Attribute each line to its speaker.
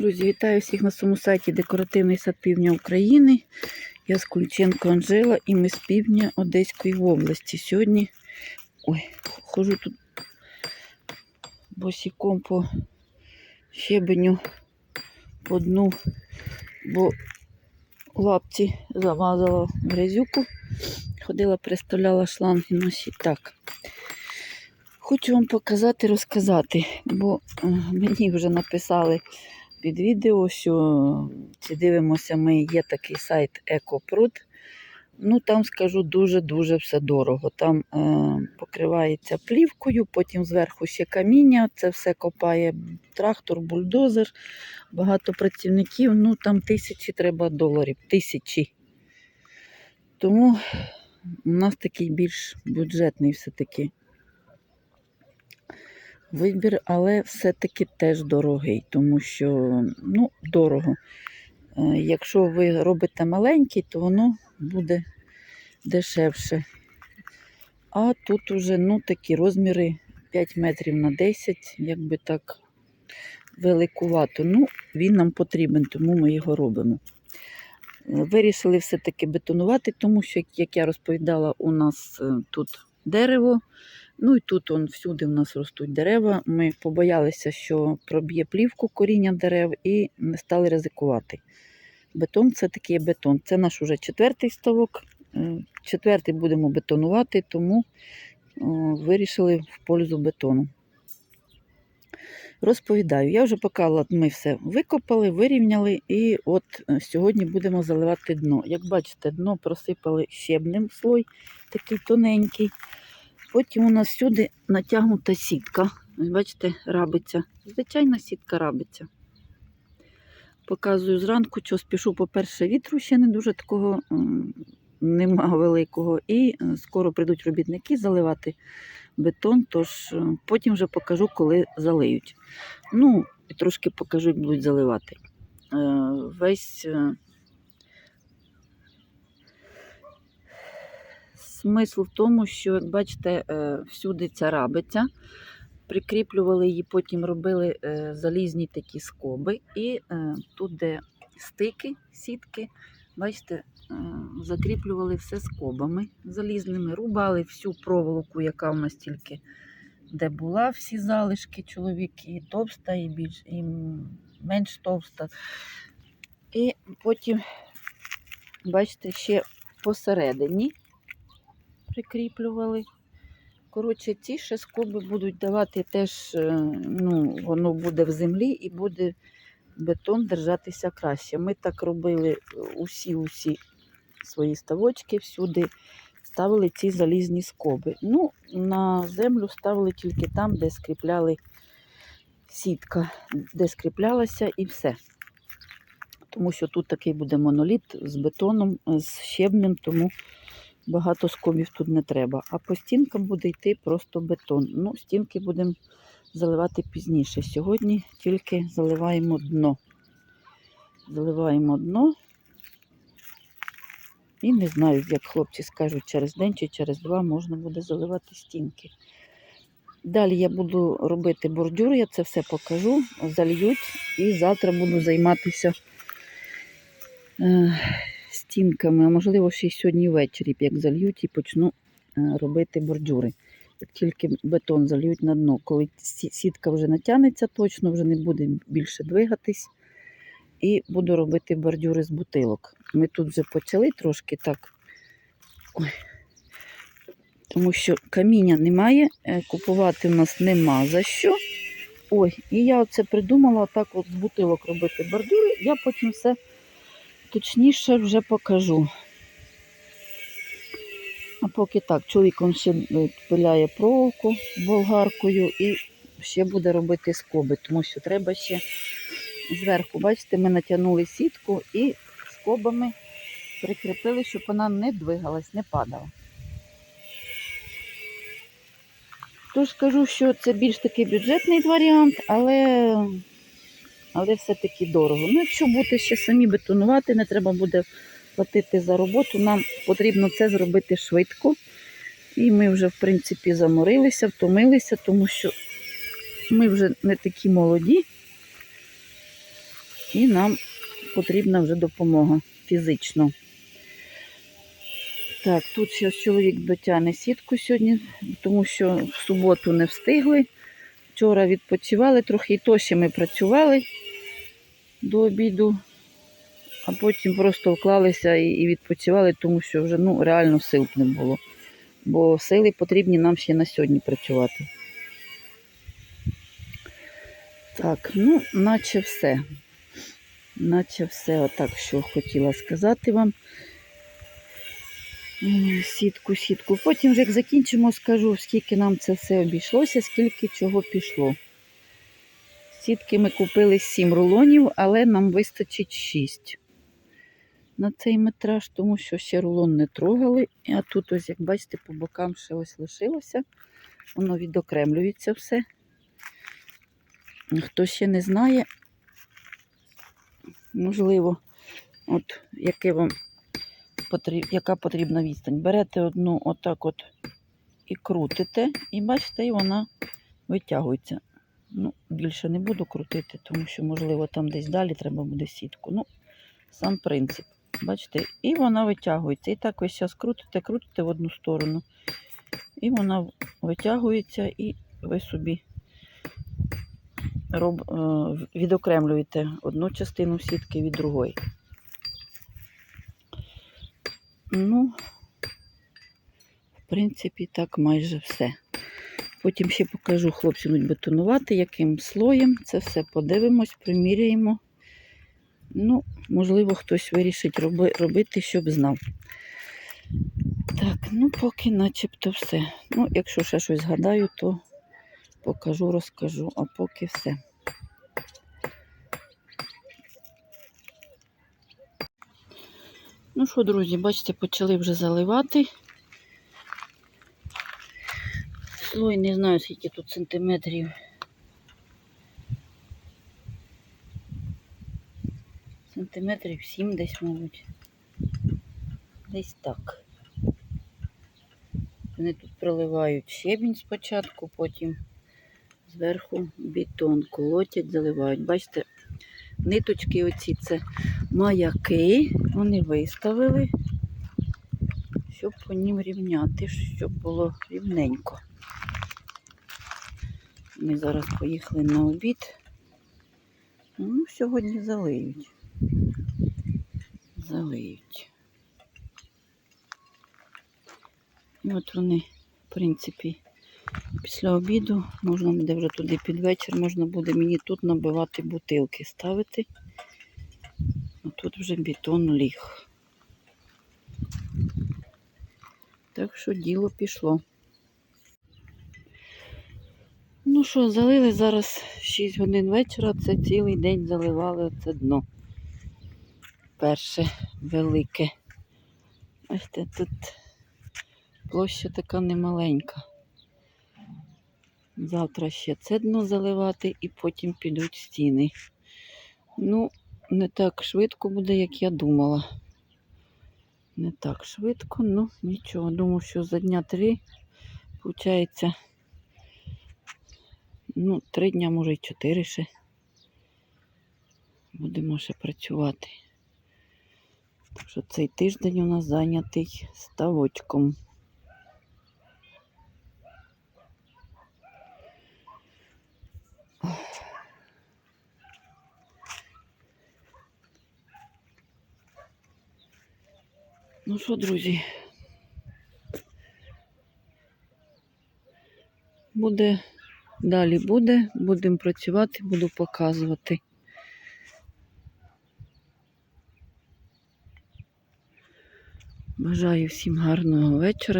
Speaker 1: Друзі, вітаю всіх на своєму сайті Декоративний сад Півдня України. Я з Кульченко Анжела і ми з півдня Одеської області. Сьогодні ой, хожу тут босиком по щебеню по дну, бо лапці замазала грязюку. Ходила, приставляла шланги наші. Так. Хочу вам показати, розказати, бо е, мені вже написали під відео, що чи дивимося ми, є такий сайт Екопруд. Ну, там скажу дуже-дуже все дорого. Там е, покривається плівкою, потім зверху ще каміння, це все копає трактор, бульдозер, багато працівників. Ну, там тисячі треба доларів. Тисячі. Тому у нас такий більш бюджетний все-таки вибір, але все-таки теж дорогий, тому що ну, дорого. Е, Якщо ви робите маленький, то воно буде дешевше. А тут уже ну, такі розміри 5 метрів на 10, якби так великувато. Ну, він нам потрібен, тому ми його робимо. Е, Вирішили все-таки бетонувати, тому що, як я розповідала, у нас е, тут дерево. Ну і тут он, всюди в нас ростуть дерева. Ми побоялися, що проб'є плівку коріння дерев і не стали ризикувати. Бетон це такий бетон. Це наш уже четвертий ставок. Е, Четвертий будемо бетонувати, тому вирішили в пользу бетону. Розповідаю, я вже показала, ми все викопали, вирівняли, і от е, сьогодні будемо заливати дно. Як бачите, дно просипали щебнем слой, такий тоненький. Потім у нас сюди натягнута сітка. Бачите, рабиця. Звичайна сітка рабиця. Показую зранку, що спішу, по-перше, вітру ще не дуже такого нема великого. І е, скоро прийдуть робітники заливати бетон, тож е, потім вже покажу, коли залиють. Ну, і трошки покажу, як будуть заливати. Е, Весь смисл в тому, що, бачите, е, всюди ця рабиця. Прикріплювали її, потім робили е, залізні такі скоби. І е, тут, де стики, сітки, бачите, закріплювали все скобами залізними, рубали всю проволоку, яка в нас тільки де була, всі залишки, чоловіки, і товста, і більш і менш товста. І потім, бачите, ще посередині прикріплювали. Коротше, ці ще скоби будуть давати теж, е, ну, воно буде в землі і буде бетон держатися краще. Ми так робили усі-усі свої ставочки, всюди ставили ці залізні скоби. Ну, на землю ставили тільки там, де скріпляли сітка, де скріплялася і все. Тому що тут такий буде моноліт з бетоном, з щебнем, тому багато скобів тут не треба. А по стінкам буде йти просто бетон. Ну, стінки будемо заливати пізніше. Сьогодні тільки заливаємо дно. Заливаємо дно. І не знаю, як хлопці скажуть, через день чи через два можна буде заливати стінки. Далі я буду робити бордюр, я це все покажу, зальють і завтра буду займатися е, стінками, а можливо, ще й сьогодні ввечері, як зальють і почну е, робити бордюри. Як тільки бетон зальють на дно, коли сітка вже натягнеться точно, вже не буде більше двигатись. І буду робити бордюри з бутилок. Ми тут вже почали трошки так. Ой. Тому що каміння немає, е, купувати в нас нема за що. Ой, і я оце придумала так от з бутилок робити бордюри. Я потім все точніше вже покажу. А поки так, чоловік он ще е, пиляє проволоку болгаркою і ще буде робити скоби, тому що треба ще зверху, бачите, ми натягнули сітку і скобами прикріпили, щоб вона не двигалась, не падала. Тож кажу, що це більш такий бюджетний варіант, але, але все-таки дорого. Ну, якщо бути ще самі бетонувати, не треба буде платити за роботу. Нам потрібно це зробити швидко. І ми вже, в принципі, заморилися, втомилися, тому що ми вже не такі молоді. і нам потрібна вже допомога фізично. Так, тут зараз чоловік дотягне сітку сьогодні, тому що в суботу не встигли. Вчора відпочивали, трохи і то ще ми працювали до обіду, а потім просто вклалися і, відпочивали, тому що вже ну, реально сил не було. Бо сили потрібні нам ще на сьогодні працювати. Так, ну, наче все. Наче все, отак, що хотіла сказати вам. Сітку, сітку. Потім, вже як закінчимо, скажу, скільки нам це все обійшлося, скільки чого пішло. Сітки ми купили 7 рулонів, але нам вистачить 6 на цей метраж, тому що ще рулон не трогали. А тут, ось, як бачите, по бокам ще ось лишилося. Воно відокремлюється все. Хто ще не знає, можливо, от яке вам яка потрібна відстань. Берете одну отак от і крутите, і бачите, і вона витягується. Ну, більше не буду крутити, тому що, можливо, там десь далі треба буде сітку. Ну, сам принцип. Бачите, і вона витягується. І так ви зараз крутите, крутите в одну сторону. І вона витягується, і ви собі роб, е, відокремлюєте одну частину сітки від другої. Ну, в принципі, так майже все. Потім ще покажу, хлопці бетонувати, яким слоєм. Це все подивимось, приміряємо. Ну, можливо, хтось вирішить роби, робити, щоб знав. Так, ну поки начебто все. Ну, якщо ще щось згадаю, то покажу, розкажу, а поки все. Ну що, друзі, бачите, почали вже заливати. Слой не знаю, скільки тут сантиметрів. Сантиметрів 7 десь, мабуть. Десь так. Вони тут проливають щебінь спочатку, потім зверху бетон колотять, заливають. Бачите, ниточки оці це маяки, вони виставили, щоб по ним рівняти, щоб було рівненько. Ми зараз поїхали на обід. Ну, сьогодні залиють. Залиють. І от вони, в принципі, після обіду можна буде вже туди під вечір, можна буде мені тут набивати бутилки, ставити. А тут вже бетон ліг. Так що діло пішло. Ну що, залили зараз 6 годин вечора, це цілий день заливали це дно. Перше велике. Бачите, тут площа така немаленька. Завтра ще це дно заливати і потім підуть стіни. Ну, не так швидко буде, як я думала. Не так швидко, ну нічого. Думаю, що за дня три, виходить, ну, три дня, може й чотири ще. Будемо ще працювати. Так що цей тиждень у нас зайнятий ставочком. Ну що, друзі, буде, далі буде, будемо працювати, буду показувати. Бажаю всім гарного вечора.